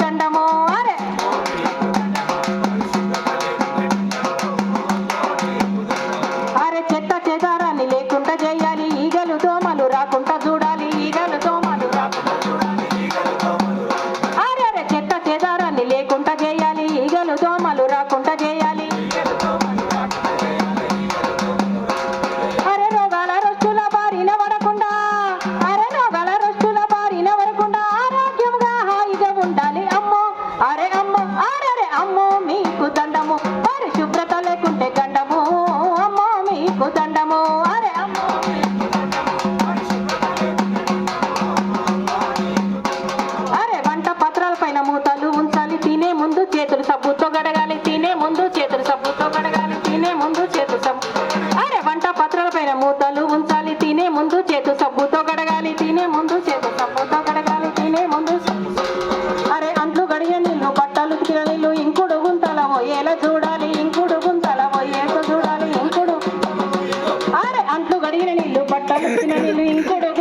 దండము అరే అరే చెత్త చెదారాన్ని లేకుండా చేయాలి ఈగలు దోమలు రాకుండా చూడాలి ఈగలు దోమలు అరే అరే చెత్త చెదారాన్ని లేకుండా చేయాలి ఈగలు దోమలు రాకుండా చేయాలి మీకు దండము పరిశుభ్రత లేకుంటే గండము. అమ్మో మీకు దండము. అరే అమ్మో అరే వంట పత్రాల పైన మూతలు ఉంచాలి తినే ముందు చేతులు సబ్బుతో గడగాలి తినే ముందు చేతులు సబ్బుతో గడగాలి తినే ముందు చేతులు సబ్బు. అరే వంట పత్రాల పైన మూతలు ఉంచాలి నీళ్ళు పట్టాలుస్తున్న నీళ్ళు ఇంకోడు